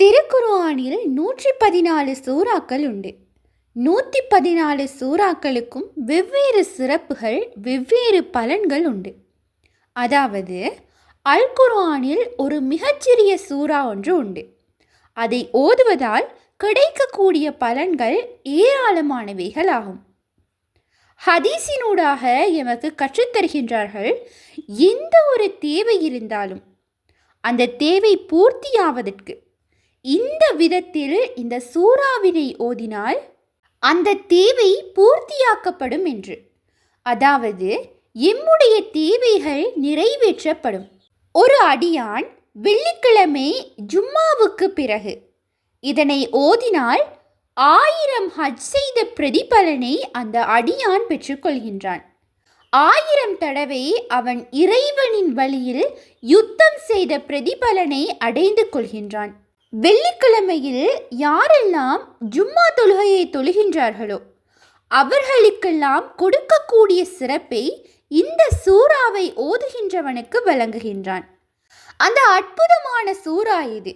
திருக்குர்ஆனில் நூற்றி பதினாலு சூறாக்கள் உண்டு. நூற்றி பதினாலு சூறாக்களுக்கும் வெவ்வேறு சிறப்புகள் வெவ்வேறு பலன்கள் உண்டு. அதாவது அல் குர்ஆனில் ஒரு மிகச்சிறிய சூறா ஒன்று உண்டு. அதை ஓதுவதால் கிடைக்கக்கூடிய பலன்கள் ஏராளமானவைகள் ஆகும். ஹதீஸினூடாக எமக்கு கற்றுத்தருகின்றார்கள் எந்த ஒரு தேவை இருந்தாலும். அந்த தேவை பூர்த்தியாவதற்கு. இந்த விதத்தில் இந்த சூறாவினை ஓதினால் அந்த தேவை பூர்த்தியாக்கப்படும் என்று. அதாவது எம்முடைய தேவைகள் நிறைவேற்றப்படும். ஒரு அடியான் வெள்ளிக்கிழமை ஜும்மாவுக்கு பிறகு இதனை ஓதினால் ஆயிரம் ஹஜ் செய்த பிரதிபலனை அந்த அடியான் பெற்றுக்கொள்கின்றான் ஆயிரம் தடவை அவன் இறைவனின் வழியில் யுத்தம் செய்த பிரதிபலனை அடைந்து கொள்கின்றான். வெள்ளிக்கிழமையில் யாரெல்லாம் ஜும்மா தொழுகையை தொழுகின்றார்களோ அவர்களுக்கெல்லாம் கொடுக்கக்கூடிய சிறப்பை இந்த சூறாவை ஓதுகின்றவனுக்கு வழங்குகின்றான். அந்த அற்புதமான சூறா இது.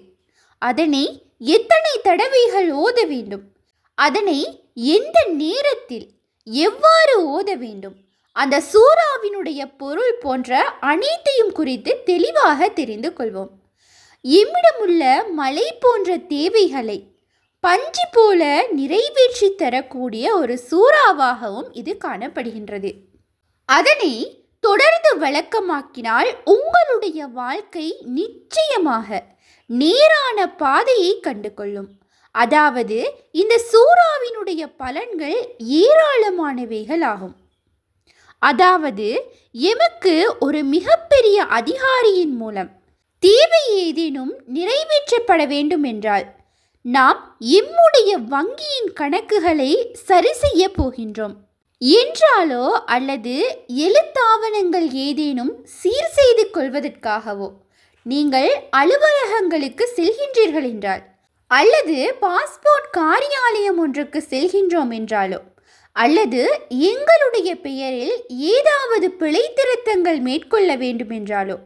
அதனை எத்தனை தடவைகள் ஓத வேண்டும்? அதனை எந்த நேரத்தில் எவ்வாறு ஓத வேண்டும்? அந்த சூறாவினுடைய பொருள் போன்ற அனைத்தையும் குறித்து தெளிவாக தெரிந்து கொள்வோம். எம்மிடமுள்ள மலை போன்ற தேவைகளை பஞ்சு போல நிறைவேற்றி தரக்கூடிய ஒரு சூறாவாகவும் இது காணப்படுகின்றது. அதனை தொடர்ந்து வழக்கமாக்கினால் உங்களுடைய வாழ்க்கை நிச்சயமாக நேரான பாதையை கண்டு கொள்ளும் அதாவது இந்த சூறாவினுடைய பலன்கள் ஏராளமானவைகள் ஆகும் அதாவது எமக்கு ஒரு மிகப்பெரிய அதிகாரியின் மூலம் தேவை ஏதேனும் நிறைவேற்றப்பட வேண்டும் என்றால் நாம் எம்முடைய வங்கியின் கணக்குகளை சரி செய்ய போகின்றோம். என்றாலோ அல்லது எழுத்தாவணங்கள் ஏதேனும் சீர் செய்து கொள்வதற்காகவோ நீங்கள் அலுவலகங்களுக்கு செல்கின்றீர்கள் என்றால் அல்லது பாஸ்போர்ட் காரியாலயம் ஒன்றுக்கு செல்கின்றோம் என்றாலோ அல்லது எங்களுடைய பெயரில் ஏதாவது பிழை திருத்தங்கள் மேற்கொள்ள வேண்டுமென்றாலோ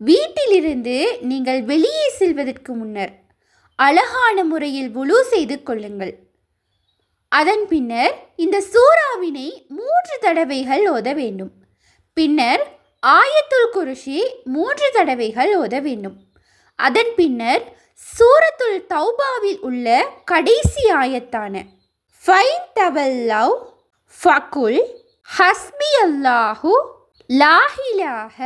வீட்டிலிருந்து நீங்கள் வெளியே செல்வதற்கு முன்னர் அழகான முறையில் உழு செய்து கொள்ளுங்கள். அதன் பின்னர் இந்த சூறாவினை மூன்று தடவைகள் ஓத வேண்டும். பின்னர் ஆயத்துல் குருஷி மூன்று தடவைகள் ஓத வேண்டும். அதன் பின்னர் சூரத்துல் தௌபாவில் உள்ள கடைசி ஆயத்தான ஃபைன் தவல் லவ் ஃபகுல் ஹஸ்பி அல்லாஹு லாஹிலாக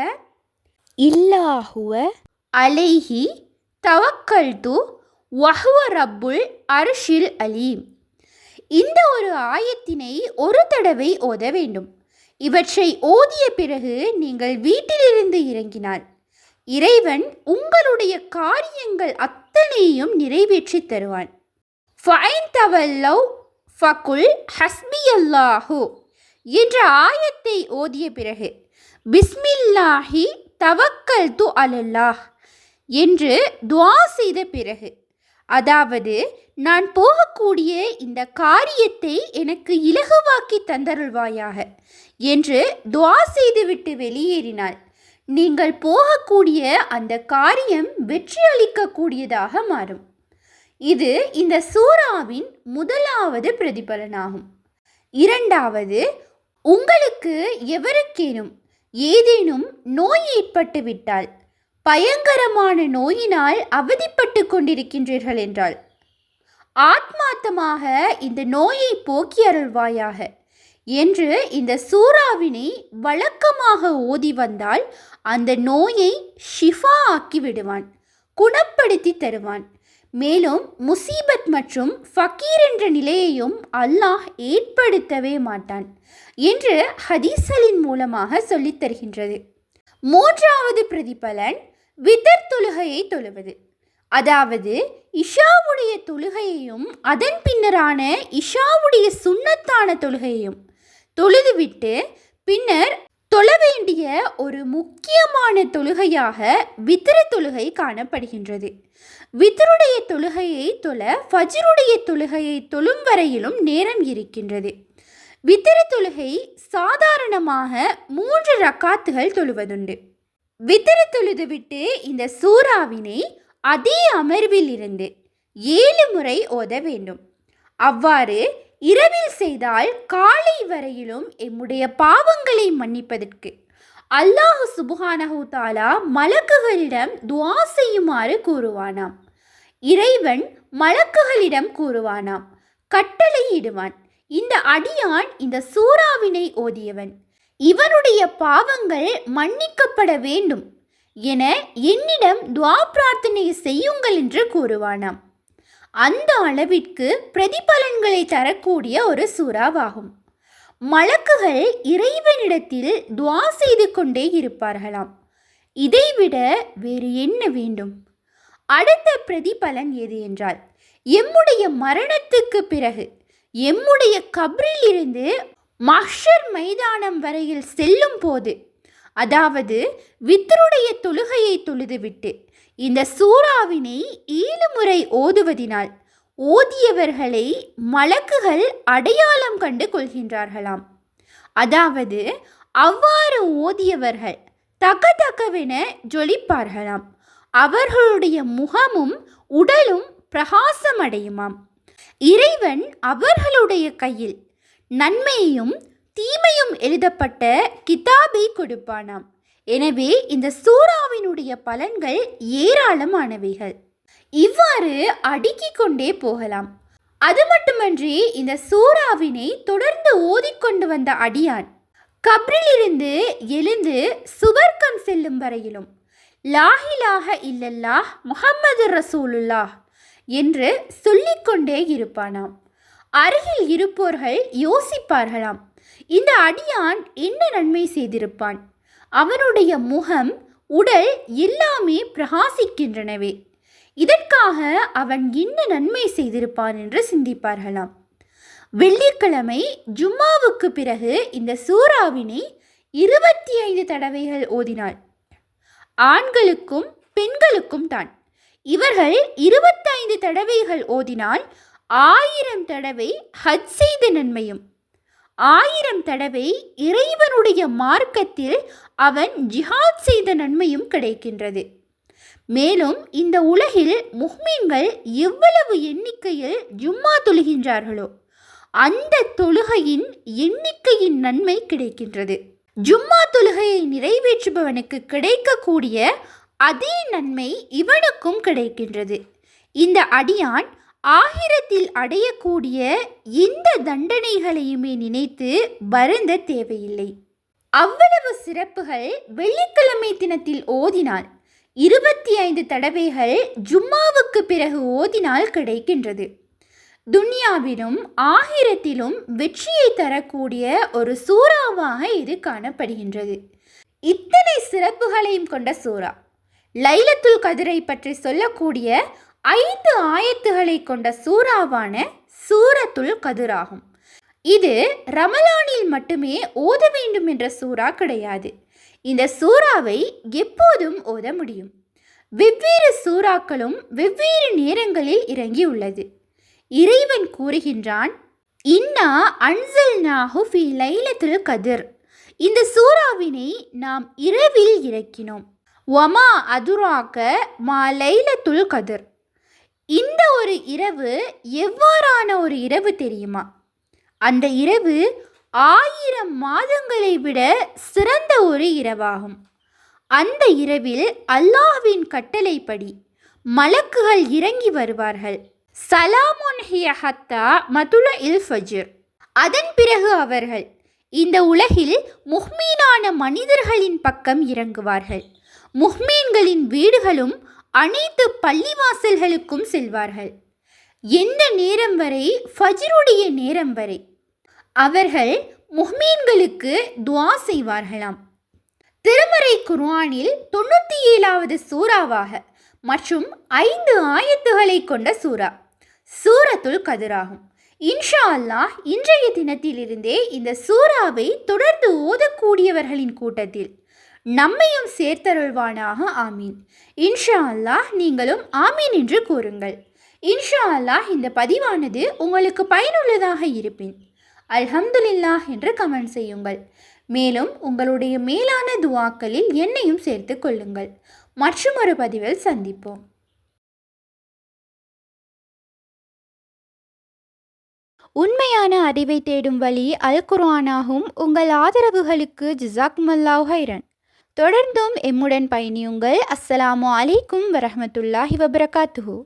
இல்லாஹுவ அலைஹி தவக்கல்து வஹுவ ரப்புல் அர்ஷில் அலீம். இந்த ஒரு ஆயத்தினை ஒரு தடவை ஓத வேண்டும். இவற்றை ஓதிய பிறகு நீங்கள் வீட்டிலிருந்து இறங்கினால் இறைவன் உங்களுடைய காரியங்கள் அத்தனையும் நிறைவேற்றி தருவான். ஃபைன் தவல்லவ் ஃபகுல் ஹஸ்பி அல்லாஹு என்ற ஆயத்தை ஓதிய பிறகு பிஸ்மில்லாஹி தவக்கல் து அலல்லாஹ் என்று துவா செய்த பிறகு அதாவது நான் போகக்கூடிய இந்த காரியத்தை எனக்கு இலகுவாக்கி தந்தருள்வாயாக என்று துவா செய்துவிட்டு வெளியேறினாள். நீங்கள் போகக்கூடிய அந்த காரியம் வெற்றி அளிக்கக்கூடியதாக மாறும். இது இந்த சூறாவின் முதலாவது பிரதிபலனாகும். இரண்டாவது உங்களுக்கு எவருக்கேனும் ஏதேனும் நோய் ஏற்பட்டு விட்டால் பயங்கரமான நோயினால் அவதிப்பட்டு கொண்டிருக்கின்றீர்கள் என்றால் ஆத்மாத்தமாக இந்த நோயை போக்கி அருள்வாயாக என்று இந்த சூறாவினை வழக்கமாக ஓதி வந்தால் அந்த நோயை ஷிஃபா ஆக்கி விடுவான் குணப்படுத்தி தருவான். மேலும் முசீபத் மற்றும் ஃபக்கீர் என்ற நிலையையும் அல்லாஹ் ஏற்படுத்தவே மாட்டான் என்று ஹதீசலின் மூலமாக சொல்லித் தருகின்றது. மூன்றாவது பிரதிபலன் விதர் தொழுகையை தொழுவது. அதாவது இஷாவுடைய தொழுகையையும் அதன் பின்னரான இஷாவுடைய சுண்ணத்தான தொழுகையையும் தொழுதுவிட்டு பின்னர் தொழ வேண்டிய ஒரு முக்கியமான தொழுகையாக வித்திர தொழுகை காணப்படுகின்றது. வித்தருடைய தொழுகையை தொழ ஃபஜ்ருடைய தொழுகையை தொழும் வரையிலும் நேரம் இருக்கின்றது. வித்திர தொழுகை சாதாரணமாக மூன்று ரக்காத்துகள் தொழுவதுண்டு. வித்திர தொழுதுவிட்டு இந்த சூறாவினை அதே அமர்வில் இருந்து ஏழு முறை ஓத வேண்டும். அவ்வாறு இரவில் செய்தால் காலை வரையிலும் எம்முடைய பாவங்களை மன்னிப்பதற்கு. அல்லாஹு சுபுஹானஹு தாலா மலக்குகளிடம் துவா செய்யுமாறு கூறுவானாம். இறைவன் மலக்குகளிடம் கூறுவானாம் கட்டளையிடுவான். இந்த அடியான் இந்த சூறாவினை ஓதியவன். இவனுடைய பாவங்கள் மன்னிக்கப்பட வேண்டும் என என்னிடம் துவா பிரார்த்தனை செய்யுங்கள் என்று கூறுவானாம். அந்த அளவிற்கு பிரதிபலன்களை தரக்கூடிய ஒரு சூறாவாகும். மலக்குகள் இறைவனிடத்தில் துவா செய்து கொண்டே இருப்பார்களாம். இதைவிட வேறு என்ன வேண்டும்? அடுத்த பிரதிபலன் எது என்றால் எம்முடைய மரணத்துக்கு பிறகு எம்முடைய கப்ரில் இருந்து மஷர் மைதானம் வரையில் செல்லும் போது அதாவது வித்தருடைய தொழுகையை தொழுதுவிட்டு இந்த சூறாவினை ஏழு முறை ஓதுவதினால் ஓதியவர்களை மலக்குகள் அடையாளம் கண்டு கொள்கின்றார்களாம். அதாவது அவ்வாறு ஓதியவர்கள் தக்க தக்கவென ஜொலிப்பார்களாம். அவர்களுடைய முகமும் உடலும் பிரகாசமடையுமாம். இறைவன் அவர்களுடைய கையில் நன்மையும் தீமையும் எழுதப்பட்ட கிதாபை கொடுப்பானாம். எனவே இந்த சூறாவினுடைய பலன்கள் ஏராளமானவைகள். இவ்வாறு அடுக்கிக் கொண்டே போகலாம். அது மட்டுமன்றி இந்த சூறாவினை தொடர்ந்து ஓதிக்கொண்டு வந்த அடியான் கப்ரிலிருந்து எழுந்து சுவர்க்கம் செல்லும் வரையிலும் லாஹிலாக இல்லல்லாஹ் முகம்மது ரசூலுல்லாஹ் என்று சொல்லிக்கொண்டே இருப்பானாம். அருகில் இருப்போர்கள் யோசிப்பார்களாம் இந்த அடியான் என்ன நன்மை செய்திருப்பான்? அவனுடைய முகம் உடல் எல்லாமே பிரகாசிக்கின்றனவே. இதற்காக அவன் என்ன நன்மை செய்திருப்பான் என்று சிந்திப்பார்களாம். வெள்ளிக்கிழமை ஜும்மாவுக்கு பிறகு இந்த சூறாவினை இருபத்தி ஐந்து தடவைகள் ஓதினாள். ஆண்களுக்கும் பெண்களுக்கும் தான். இவர்கள் இருபத்தைந்து தடவைகள் ஓதினால் ஆயிரம் தடவை ஹஜ் செய்த நன்மையும் ஆயிரம் தடவை இறைவனுடைய மார்க்கத்தில் அவன் ஜிஹாத் செய்த நன்மையும் கிடைக்கின்றது. மேலும் இந்த உலகில் முஹ்மீன்கள் எவ்வளவு எண்ணிக்கையில் ஜும்மா தொழுகின்றார்களோ அந்த தொழுகையின் எண்ணிக்கையின் நன்மை கிடைக்கின்றது. ஜும்மா தொழுகையை நிறைவேற்றுபவனுக்கு கிடைக்கக்கூடிய அதே நன்மை இவனுக்கும் கிடைக்கின்றது. இந்த அடியான் ஆகிரத்தில் அடையக்கூடிய இந்த தண்டனைகளையுமே நினைத்து வருந்த தேவையில்லை. அவ்வளவு சிறப்புகள் வெள்ளிக்கிழமை தினத்தில் ஓதினால் இருபத்தி ஐந்து தடவைகள் ஜும்மாவுக்கு பிறகு ஓதினால் கிடைக்கின்றது. துன்யாவிலும் ஆகிரத்திலும் வெற்றியை தரக்கூடிய ஒரு சூறாவாக இது காணப்படுகின்றது. இத்தனை சிறப்புகளையும் கொண்ட சூறா லைலத்துல் கதிரை பற்றி சொல்லக்கூடிய ஐந்து ஆயத்துகளை கொண்ட சூறாவான சூரத்துல் கதிராகும். இது ரமலானில் மட்டுமே ஓத வேண்டும் என்ற சூறா கிடையாது. இந்த சூறாவை எப்போதும் ஓத முடியும். வெவ்வேறு சூறாக்களும் வெவ்வேறு நேரங்களில் இறங்கியுள்ளது. இறைவன் கூறுகின்றான் இன்னா அன்சல் நாஹு ஃபி லைலத்துல் கதிர். இந்த சூறாவினை நாம் இரவில் இறக்கினோம். ஒமா அதுராக மா லைலத்துல் கதிர். இந்த ஒரு இரவு எவ்வாறான ஒரு இரவு தெரியுமா? அந்த இரவு ஆயிரம் மாதங்களை விட சிறந்த ஒரு இரவாகும். அந்த இரவில் அல்லாஹ்வின் கட்டளைப்படி மலக்குகள் இறங்கி வருவார்கள். சலாமுன் ஹிய ஹத்தா மதுல இல் ஃபஜ்ர். அதன் பிறகு அவர்கள் இந்த உலகில் முஹ்மீனான மனிதர்களின் பக்கம் இறங்குவார்கள். முஹ்மீன்களின் வீடுகளும் அனைத்து பள்ளிவாசல்களுக்கும் செல்வார்கள். எந்த நேரம் வரை? ஃபஜ்ருடைய நேரம் வரை. அவர்கள் முஹ்மீன்களுக்கு துவா செய்வார்களாம். திருமறை குர்ஆனில் தொண்ணூற்றி ஏழாவது சூறாவாக மற்றும் ஐந்து ஆயத்துகளை கொண்ட சூறா சூரத்துல் கதிராகும். இன்ஷா அல்லாஹ் இன்றைய தினத்திலிருந்தே இந்த சூறாவை தொடர்ந்து ஓதக்கூடியவர்களின் கூட்டத்தில் நம்மையும் சேர்த்தருள்வானாக ஆமீன். இன்ஷா அல்லாஹ் நீங்களும் ஆமீன் என்று கூறுங்கள். இன்ஷா அல்லாஹ் இந்த பதிவானது உங்களுக்கு பயனுள்ளதாக இருப்பேன் அல்ஹம்துலில்லாஹ் என்று கமெண்ட் செய்யுங்கள். மேலும் உங்களுடைய மேலான துவாக்களில் என்னையும் சேர்த்து கொள்ளுங்கள். மற்றும் ஒரு பதிவில் சந்திப்போம். உண்மையான அறிவை தேடும் வழி அல் குர்ஆனாகும் உங்கள் ஆதரவுகளுக்கு ஜிசாக் மல்லாஹ் ஹைரன். தொடர்ந்தும் எம்முடன் பயணியுங்கள். அஸ்ஸலாமு அலைக்கும் வரஹ்மத்துல்லாஹி வபரகாத்துஹூ.